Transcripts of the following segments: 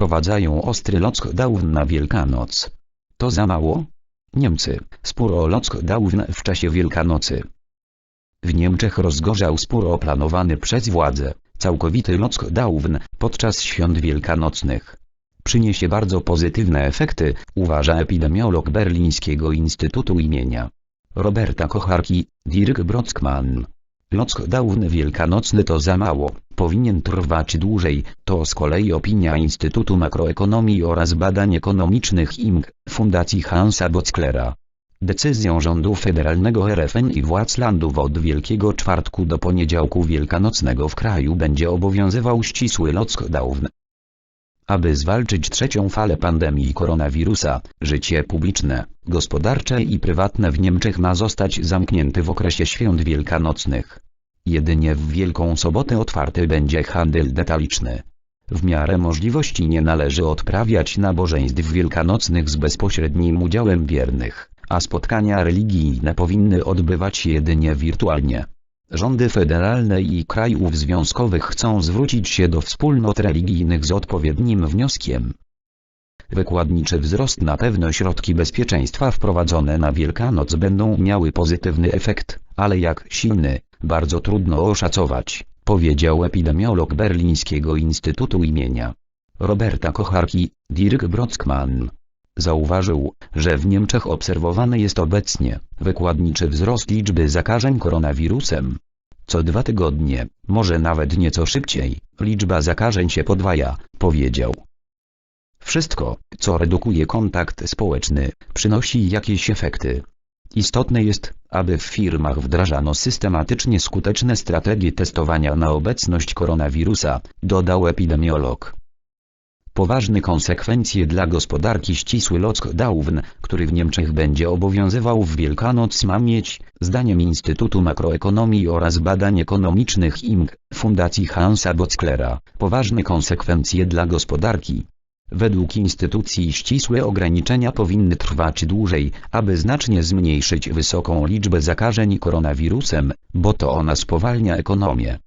wprowadzają ostry lockdown na Wielkanoc. To za mało? Niemcy, spór o lockdown w czasie Wielkanocy. W Niemczech rozgorzał spór planowany przez władze, całkowity lockdown, podczas świąt wielkanocnych. Przyniesie bardzo pozytywne efekty, uważa epidemiolog Berlińskiego Instytutu imienia Roberta Kocharki, Dirk Brockman. Lockdown wielkanocny to za mało, powinien trwać dłużej, to z kolei opinia Instytutu Makroekonomii oraz Badań Ekonomicznych IMG, Fundacji Hansa Botzklera. Decyzją rządu federalnego RFN i władz landów od Wielkiego Czwartku do poniedziałku wielkanocnego w kraju będzie obowiązywał ścisły lockdown. Aby zwalczyć trzecią falę pandemii koronawirusa, życie publiczne, gospodarcze i prywatne w Niemczech ma zostać zamknięte w okresie świąt wielkanocnych. Jedynie w Wielką Sobotę otwarty będzie handel detaliczny. W miarę możliwości nie należy odprawiać nabożeństw wielkanocnych z bezpośrednim udziałem wiernych, a spotkania religijne powinny odbywać się jedynie wirtualnie. Rządy federalne i krajów związkowych chcą zwrócić się do wspólnot religijnych z odpowiednim wnioskiem. Wykładniczy wzrost na pewno środki bezpieczeństwa wprowadzone na Wielkanoc będą miały pozytywny efekt, ale jak silny, bardzo trudno oszacować, powiedział epidemiolog Berlińskiego Instytutu imienia Roberta Kocharki, Dirk Brockman. Zauważył, że w Niemczech obserwowany jest obecnie wykładniczy wzrost liczby zakażeń koronawirusem. Co dwa tygodnie, może nawet nieco szybciej, liczba zakażeń się podwaja, powiedział. Wszystko, co redukuje kontakt społeczny, przynosi jakieś efekty. Istotne jest, aby w firmach wdrażano systematycznie skuteczne strategie testowania na obecność koronawirusa, dodał epidemiolog. Poważne konsekwencje dla gospodarki ścisły lockdown, który w Niemczech będzie obowiązywał w Wielkanoc ma mieć, zdaniem Instytutu Makroekonomii oraz Badań Ekonomicznych IMG, Fundacji Hansa Botzklera, poważne konsekwencje dla gospodarki. Według instytucji ścisłe ograniczenia powinny trwać dłużej, aby znacznie zmniejszyć wysoką liczbę zakażeń koronawirusem, bo to ona spowalnia ekonomię.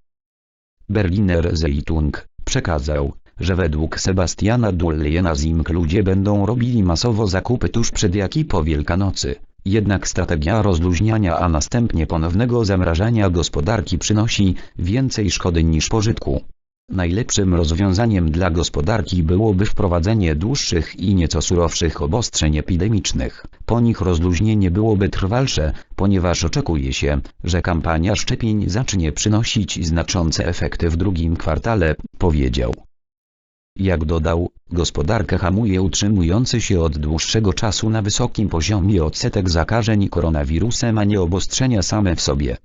Berliner Zeitung przekazał, że według Sebastiana Dullena Zimk ludzie będą robili masowo zakupy tuż przed jak i po Wielkanocy. Jednak strategia rozluźniania a następnie ponownego zamrażania gospodarki przynosi więcej szkody niż pożytku. Najlepszym rozwiązaniem dla gospodarki byłoby wprowadzenie dłuższych i nieco surowszych obostrzeń epidemicznych. Po nich rozluźnienie byłoby trwalsze, ponieważ oczekuje się, że kampania szczepień zacznie przynosić znaczące efekty w drugim kwartale, powiedział. Jak dodał, gospodarkę hamuje utrzymujący się od dłuższego czasu na wysokim poziomie odsetek zakażeń koronawirusem a nie obostrzenia same w sobie.